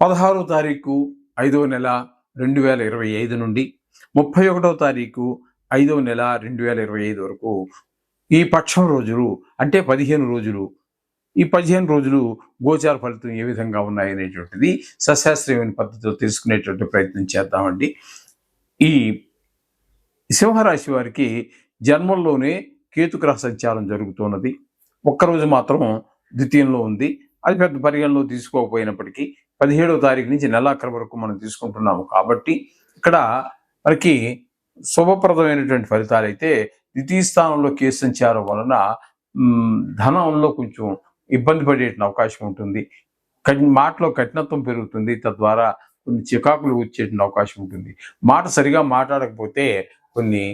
పదహారో తారీఖు ఐదవ నెల రెండు వేల ఇరవై ఐదు నుండి ముప్పై ఒకటో తారీఖు ఐదవ నెల రెండు వేల ఇరవై ఐదు వరకు ఈ పక్షం రోజులు అంటే పదిహేను రోజులు ఈ పదిహేను రోజులు గోచార ఫలితం ఏ విధంగా ఉన్నాయనేటువంటిది సశాస్త్రీయమైన పద్ధతిలో తెలుసుకునేటువంటి ప్రయత్నం చేద్దామండి. ఈ సింహరాశి వారికి జన్మంలోనే కేతుగ్రహ సంచారం జరుగుతున్నది. ఒక్కరోజు మాత్రం ద్వితీయంలో ఉంది. అది పెద్ద పరిగణలో తీసుకోకపోయినప్పటికీ పదిహేడవ తారీఖు నుంచి నెలాఖరు వరకు మనం తీసుకుంటున్నాము. కాబట్టి ఇక్కడ మనకి శుభప్రదమైనటువంటి ఫలితాలు అయితే ద్వితీయ స్థానంలో కేసు సంచారం వలన ధనంలో కొంచెం ఇబ్బంది పడే అవకాశం ఉంటుంది. మాటలో కఠినత్వం పెరుగుతుంది. తద్వారా కొన్ని చికాకులు వచ్చే అవకాశం ఉంటుంది. మాట సరిగా మాట్లాడకపోతే కొన్ని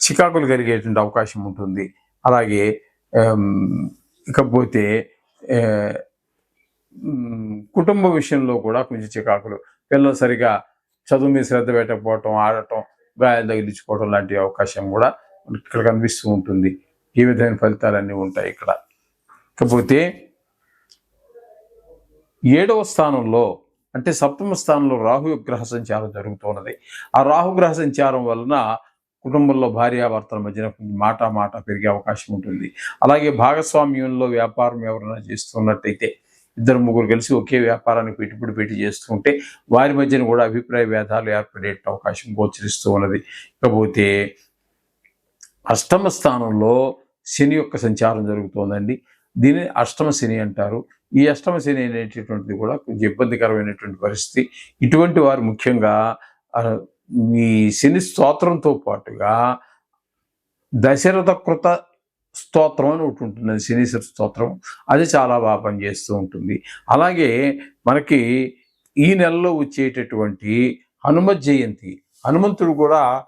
చికాకులు కలిగేటువంటి అవకాశం ఉంటుంది. అలాగే ఇకపోతే కుటుంబ విషయంలో కూడా కొంచెం చికాకులు. పిల్లలు సరిగా చదువు మీద శ్రద్ధ పెట్టకపోవటం ఆడటం గాయాలు తగిలించుకోవడం లాంటి అవకాశం కూడా మనకి ఇక్కడ కనిపిస్తూ ఉంటుంది. ఈ విధమైన ఫలితాలన్నీ ఉంటాయి ఇక్కడ. ఇకపోతే ఏడవ స్థానంలో అంటే సప్తమ స్థానంలో రాహు గ్రహ సంచారం జరుగుతున్నది ఆ రాహు గ్రహ సంచారం వలన కుటుంబంలో భార్యాభర్తల మధ్యన కొన్ని మాట మాట పెరిగే అవకాశం ఉంటుంది. అలాగే భాగస్వామ్యంలో వ్యాపారం ఎవరైనా చేస్తున్నట్టయితే ఇద్దరు ముగ్గురు కలిసి ఒకే వ్యాపారానికి పెట్టుబడి పెట్టి చేస్తుంటే వారి మధ్యన కూడా అభిప్రాయ భేదాలు ఏర్పడే అవకాశం గోచరిస్తూ ఉన్నది. ఇకపోతే అష్టమ స్థానంలో శని యొక్క సంచారం జరుగుతోందండి. దీన్ని అష్టమ శని అంటారు. ఈ అష్టమ శని అనేటటువంటిది కూడా కొంచెం ఇబ్బందికరమైనటువంటి పరిస్థితి. ఇటువంటి వారు ముఖ్యంగా ఈ శని స్తోత్రంతో పాటుగా దశరథ కృత స్తోత్రం అని ఒకటి ఉంటుంది. అది శనీశ్వర స్తోత్రం. అది చాలా బాగా పనిచేస్తూ ఉంటుంది. అలాగే మనకి ఈ నెలలో వచ్చేటటువంటి హనుమ జయంతి. హనుమంతుడు కూడా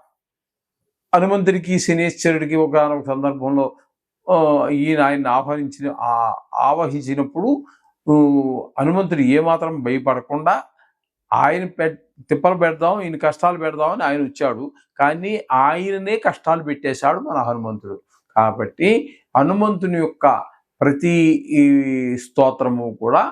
హనుమంతుడికి శనీశ్వరుడికి ఒక సందర్భంలో ఈయన ఆయన్ని ఆహ్వానించిన ఆవహించినప్పుడు హనుమంతుడు ఏమాత్రం భయపడకుండా ఆయన పె తిప్పలు పెడదాం ఈయన కష్టాలు పెడదామని ఆయన వచ్చాడు. కానీ ఆయననే కష్టాలు పెట్టేశాడు మన హనుమంతుడు. కాబట్టి హనుమంతుని యొక్క ప్రతి ఈ స్తోత్రము కూడా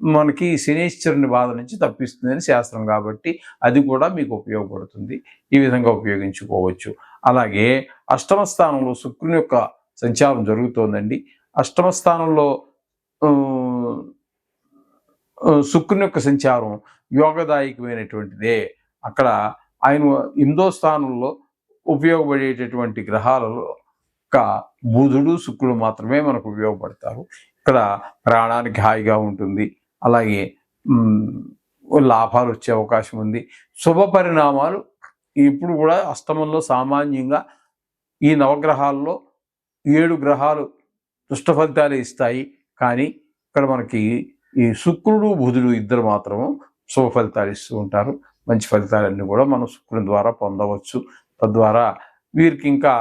మనకి శనీశ్వరుని బాధ నుంచి తప్పిస్తుందని శాస్త్రం కాబట్టి అది కూడా మీకు ఉపయోగపడుతుంది. ఈ విధంగా ఉపయోగించుకోవచ్చు. అలాగే అష్టమ స్థానంలో శుక్రుని యొక్క సంచారం జరుగుతోందండి. అష్టమ స్థానంలో శుక్రుని యొక్క సంచారం యోగదాయకమైనటువంటిదే. అక్కడ ఆయన ఎనిమిదో స్థానంలో ఉపయోగపడేటటువంటి గ్రహాలలో ఒక బుధుడు శుక్రుడు మాత్రమే మనకు ఉపయోగపడతారు. ఇక్కడ ప్రాణానికి హాయిగా ఉంటుంది. అలాగే లాభాలు వచ్చే అవకాశం ఉంది. శుభ పరిణామాలు ఇప్పుడు కూడా అస్తమంలో సామాన్యంగా ఈ నవగ్రహాల్లో ఏడు గ్రహాలు దుష్ట ఫలితాలు ఇస్తాయి. కానీ ఇక్కడ మనకి ఈ శుక్రుడు బుధుడు ఇద్దరు మాత్రము శుభ ఫలితాలు ఇస్తూ ఉంటారు. మంచి ఫలితాలన్నీ కూడా మనం శుక్రుని ద్వారా పొందవచ్చు. తద్వారా వీరికి ఇంకా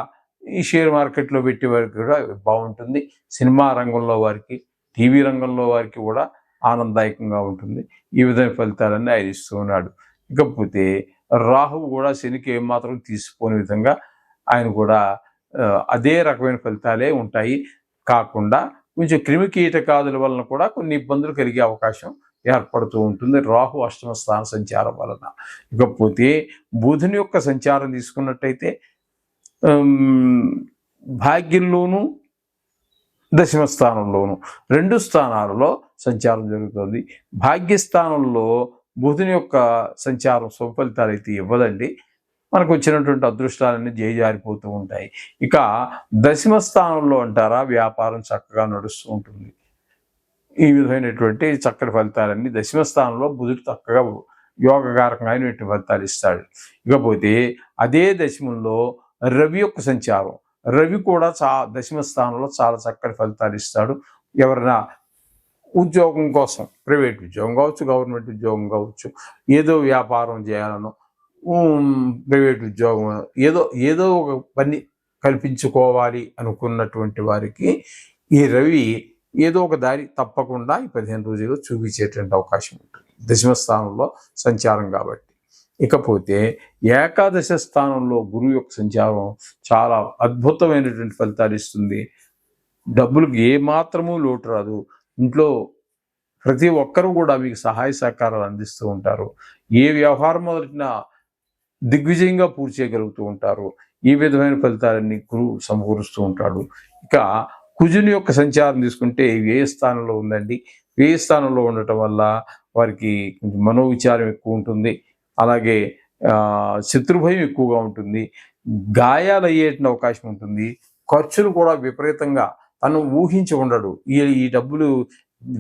ఈ షేర్ మార్కెట్లో పెట్టే వారికి కూడా బాగుంటుంది. సినిమా రంగంలో వారికి టీవీ రంగంలో వారికి కూడా ఆనందదాయకంగా ఉంటుంది. ఈ విధమైన ఫలితాలన్నీ ఆయన ఇస్తూ ఉన్నాడు. ఇకపోతే రాహువు కూడా శనికి ఏమాత్రం తీసిపోని విధంగా ఆయన కూడా అదే రకమైన ఫలితాలే ఉంటాయి. కాకుండా కొంచెం క్రిమి కీటకాదుల వలన కూడా కొన్ని ఇబ్బందులు కలిగే అవకాశం ఏర్పడుతూ ఉంటుంది. రాహు అష్టమ స్థాన సంచారం వలన. ఇకపోతే బుధుని యొక్క సంచారం తీసుకున్నట్టయితే భాగ్యంలోనూ దశమ స్థానంలోను రెండు స్థానాలలో సంచారం జరుగుతుంది. భాగ్యస్థానంలో బుధుని యొక్క సంచారం శుభఫలితాలు అయితే ఇవ్వదండి. మనకు వచ్చినటువంటి అదృష్టాలన్నీ జయజారిపోతూ ఉంటాయి. ఇక దశమ స్థానంలో అంటారా వ్యాపారం చక్కగా నడుస్తూ ఉంటుంది. ఈ విధమైనటువంటి చక్కటి ఫలితాలన్నీ దశమ స్థానంలో బుధుడు చక్కగా యోగకారకమైనటువంటి ఫలితాలు ఇస్తాడు. ఇకపోతే అదే దశమంలో రవి యొక్క సంచారం. రవి కూడా చా దశమ స్థానంలో చాలా చక్కటి ఫలితాలు ఇస్తాడు. ఎవరైనా ఉద్యోగం కోసం ప్రైవేట్ ఉద్యోగం కావచ్చు గవర్నమెంట్ ఉద్యోగం కావచ్చు ఏదో వ్యాపారం చేయాలనో ప్రైవేట్ ఉద్యోగం ఏదో ఏదో ఒక పని కల్పించుకోవాలి అనుకున్నటువంటి వారికి ఈ రవి ఏదో ఒక దారి తప్పకుండా ఈ పదిహేను రోజుల్లో చూపించేటువంటి అవకాశం ఉంటుంది. దశమ స్థానంలో సంచారం కాబట్టి. ఇకపోతే ఏకాదశ స్థానంలో గురువు యొక్క సంచారం చాలా అద్భుతమైనటువంటి ఫలితాలు ఇస్తుంది. డబ్బులకు ఏ మాత్రము లోటు రాదు. ఇంట్లో ప్రతి ఒక్కరూ కూడా మీకు సహాయ సహకారాలు అందిస్తూ ఉంటారు. ఏ వ్యవహారం మొదలైనా దిగ్విజయంగా పూర్తి చేయగలుగుతూ ఉంటారు. ఈ విధమైన ఫలితాలన్నీ గురువు సమకూరుస్తూ ఉంటాడు. ఇక కుజుని యొక్క సంచారం తీసుకుంటే వ్యయ స్థానంలో ఉందండి. వ్యయ స్థానంలో ఉండటం వల్ల వారికి కొంచెం మనోవిచారం ఎక్కువ ఉంటుంది. అలాగే శత్రుభయం ఎక్కువగా ఉంటుంది. గాయాలు అయ్యేటువంటి అవకాశం ఉంటుంది. ఖర్చులు కూడా విపరీతంగా తను ఊహించి ఉండడు. ఈ ఈ డబ్బులు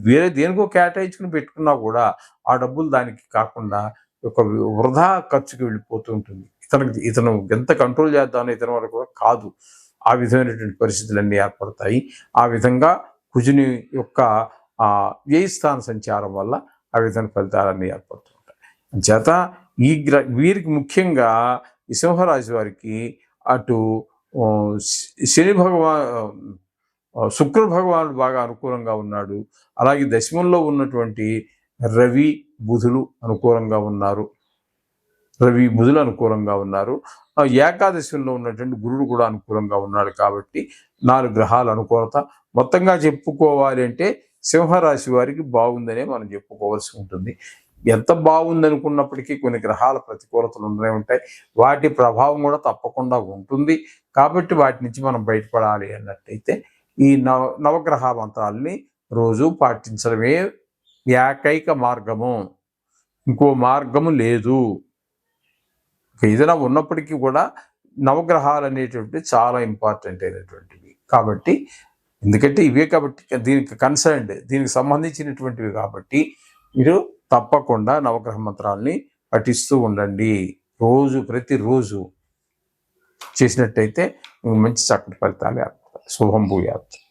వేరే దేనికో కేటాయించుకుని పెట్టుకున్నా కూడా ఆ డబ్బులు దానికి కాకుండా ఒక వృధా ఖర్చుకి వెళ్ళిపోతూ ఉంటుంది. ఇతనికి ఇతను ఎంత కంట్రోల్ చేద్దామని ఇతని వరకు కూడా కాదు. ఆ విధమైనటువంటి పరిస్థితులన్నీ ఏర్పడతాయి. ఆ విధంగా కుజుని యొక్క ఆ సంచారం వల్ల ఆ విధమైన ఫలితాలన్నీ ఏర్పడుతూ ఉంటాయి. జత ఈ గ్ర వీరికి ముఖ్యంగా ఈ సింహరాశి వారికి అటు శ- శని భగవా శుక్ర భగవానుడు బాగా అనుకూలంగా ఉన్నాడు. అలాగే దశమంలో ఉన్నటువంటి రవి బుధులు అనుకూలంగా ఉన్నారు. రవి బుధులు అనుకూలంగా ఉన్నారు. ఏకాదశంలో ఉన్నటువంటి గురుడు కూడా అనుకూలంగా ఉన్నాడు కాబట్టి నాలుగు గ్రహాల అనుకూలత. మొత్తంగా చెప్పుకోవాలి అంటే సింహరాశి వారికి బాగుందనే మనం చెప్పుకోవాల్సి ఉంటుంది. ఎంత బాగుంది అనుకున్నప్పటికీ కొన్ని గ్రహాల ప్రతికూలతలు ఉండనే ఉంటాయి. వాటి ప్రభావం కూడా తప్పకుండా ఉంటుంది. కాబట్టి వాటి నుంచి మనం బయటపడాలి అన్నట్టయితే ఈ నవ నవగ్రహ మంత్రాల్ని రోజు పాటించడమే ఏకైక మార్గము. ఇంకో మార్గము లేదు. ఏదైనా ఉన్నప్పటికీ కూడా నవగ్రహాలు అనేటువంటి చాలా ఇంపార్టెంట్ అయినటువంటివి. కాబట్టి ఎందుకంటే ఇవే కాబట్టి దీనికి కన్సర్న్డ్ దీనికి సంబంధించినటువంటివి కాబట్టి మీరు తప్పకుండా నవగ్రహ మంత్రాల్ని పఠిస్తూ ఉండండి. రోజు ప్రతిరోజు చేసినట్టయితే మంచి చక్కటి ఫలితాలు. శుభం భూయాత్.